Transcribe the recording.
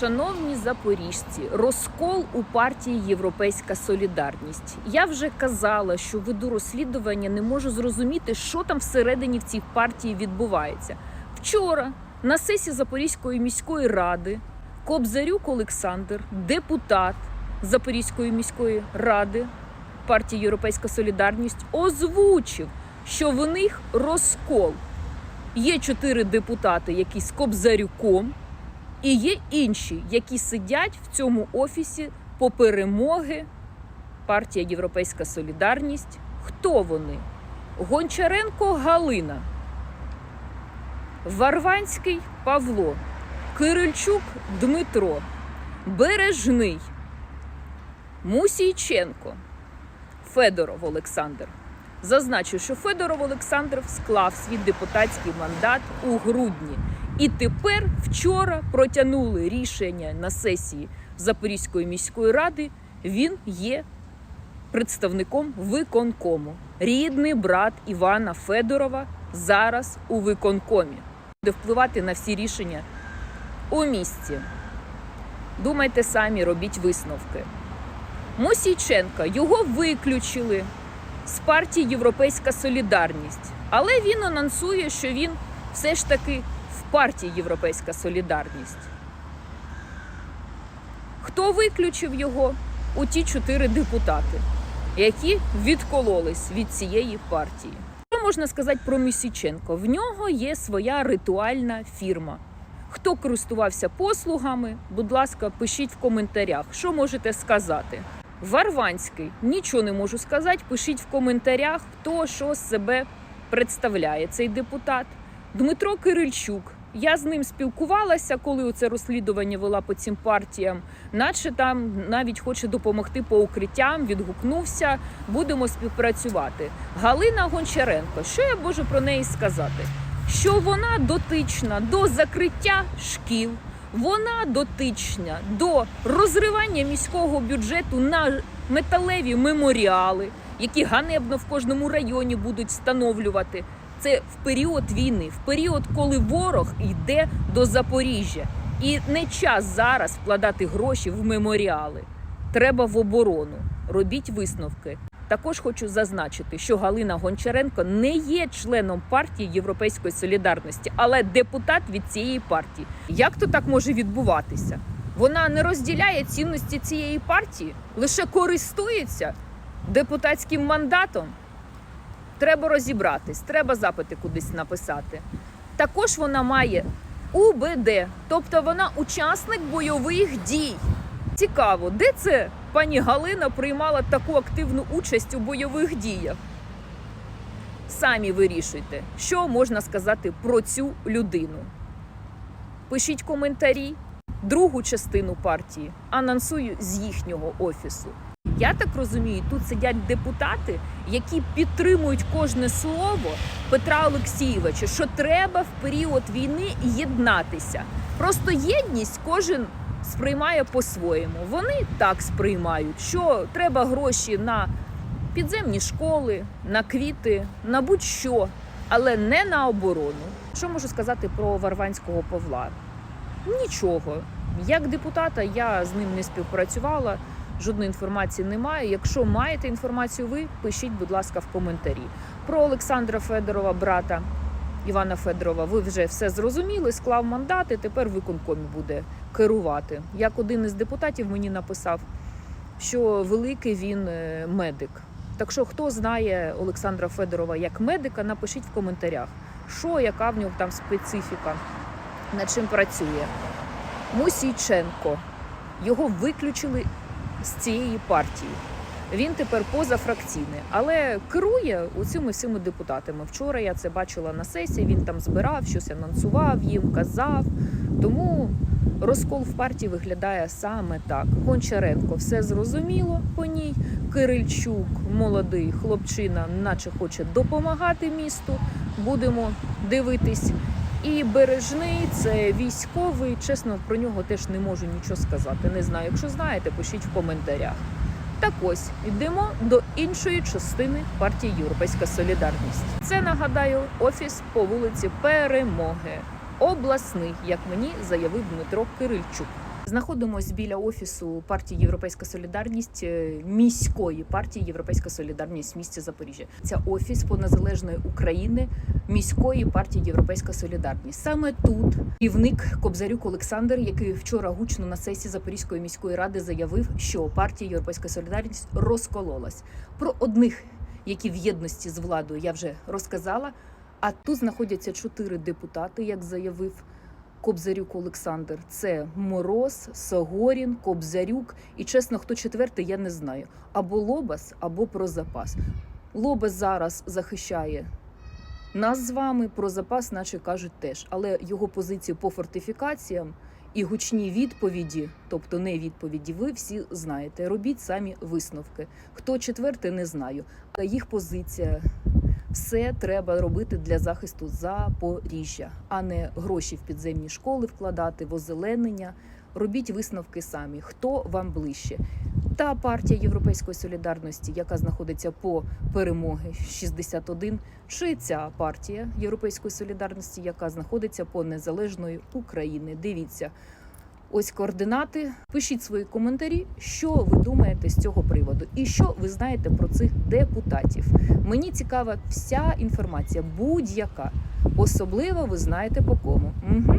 Шановні запоріжці, розкол у партії Європейська Солідарність. Я вже казала, що веду розслідування, не можу зрозуміти, що там всередині в цій партії відбувається. Вчора на сесії Запорізької міської ради Кобзарюк Олександр, депутат Запорізької міської ради партії Європейська Солідарність, озвучив, що в них розкол. Є чотири депутати, які з Кобзарюком. І є інші, які сидять в цьому офісі по перемоги. Партія Європейська Солідарність. Хто вони? Гончаренко Галина, Варванський Павло, Кирильчук Дмитро, Бережний, Мусійченко, Федоров Олександр. Зазначу, що Федоров Олександр склав свій депутатський мандат у грудні. І тепер вчора протягнули рішення на сесії Запорізької міської ради. Він є представником виконкому. Рідний брат Івана Федорова зараз у виконкомі. Буде впливати на всі рішення у місті. Думайте самі, робіть висновки. Мосійченка його виключили з партії Європейська Солідарність, але він анонсує, що він все ж таки партії Європейська Солідарність. Хто виключив його? У ті чотири депутати, які відкололись від цієї партії. Що можна сказати про Місіченко? В нього є своя ритуальна фірма. Хто користувався послугами, будь ласка, пишіть в коментарях, що можете сказати. Варванський нічого не можу сказати. Пишіть в коментарях, хто що з себе представляє цей депутат. Дмитро Кирильчук. Я з ним спілкувалася, коли це розслідування вела по цим партіям, наче там навіть хоче допомогти по укриттям, відгукнувся. Будемо співпрацювати. Галина Гончаренко, що я можу про неї сказати? Що вона дотична до закриття шкіл, вона дотична до розривання міського бюджету на металеві меморіали, які ганебно в кожному районі будуть встановлювати. Це в період війни, в період, коли ворог йде до Запоріжжя. І не час зараз вкладати гроші в меморіали. Треба в оборону. Робіть висновки. Також хочу зазначити, що Галина Гончаренко не є членом партії Європейської солідарності, але депутат від цієї партії. Як то так може відбуватися? Вона не розділяє цінності цієї партії, лише користується депутатським мандатом. Треба розібратись, треба запити кудись написати. Також вона має УБД, тобто вона учасник бойових дій. Цікаво, де це пані Галина приймала таку активну участь у бойових діях? Самі вирішуйте, що можна сказати про цю людину. Пишіть коментарі. Другу частину партії анонсую з їхнього офісу. Я так розумію, тут сидять депутати, які підтримують кожне слово Петра Олексійовича, що треба в період війни єднатися. Просто єдність кожен сприймає по-своєму. Вони так сприймають, що треба гроші на підземні школи, на квіти, на будь-що, але не на оборону. Що можу сказати про Варванського Павла? Нічого. Як депутата я з ним не співпрацювала. Жодної інформації немає. Якщо маєте інформацію, ви пишіть, будь ласка, в коментарі. Про Олександра Федорова, брата Івана Федорова, ви вже все зрозуміли, склав мандат і тепер виконкомі буде керувати. Як один із депутатів мені написав, що великий він е, медик. Так що, хто знає Олександра Федорова як медика, напишіть в коментарях, що, яка в нього там специфіка, над чим працює. Мусійченко. Його виключили з цієї партії. Він тепер позафракційний, але керує цими всіми депутатами. Вчора я це бачила на сесії. Він там збирав, щось анонсував їм, казав. Тому розкол в партії виглядає саме так. Гончаренко все зрозуміло по ній. Кирильчук, молодий хлопчина, наче хоче допомагати місту. Будемо дивитись. І бережний це військовий. Чесно, про нього теж не можу нічого сказати. Не знаю. Якщо знаєте, пишіть в коментарях. Так ось йдемо до іншої частини партії Європейська Солідарність. Це нагадаю офіс по вулиці Перемоги, обласний, як мені заявив Дмитро Кирильчук. Знаходимось біля офісу партії Європейська Солідарність е, міської партії Європейська Солідарність в місті Запоріжжя. Це офіс по незалежної України міської партії Європейська Солідарність. Саме тут керівник Кобзарюк Олександр, який вчора гучно на сесії Запорізької міської ради заявив, що партія Європейська Солідарність розкололась. Про одних, які в єдності з владою, я вже розказала. А тут знаходяться чотири депутати, як заявив Кобзарюк Олександр. Це Мороз, Согорін, Кобзарюк. І чесно, хто четвертий, я не знаю. Або Лобас, або про запас. Лобас зараз захищає нас з вами, про запас, наче кажуть теж. Але його позицію по фортифікаціям і гучні відповіді, тобто не відповіді, ви всі знаєте. Робіть самі висновки. Хто четвертий, не знаю. Їх позиція все треба робити для захисту Запоріжжя, а не гроші в підземні школи вкладати, в озеленення. Робіть висновки самі, хто вам ближче. Та партія Європейської солідарності, яка знаходиться по перемоги 61, чи ця партія Європейської солідарності, яка знаходиться по незалежної України. Дивіться. Ось координати. Пишіть свої коментарі, що ви думаєте з цього приводу, і що ви знаєте про цих депутатів. Мені цікава вся інформація, будь-яка. Особливо ви знаєте по кому. Угу.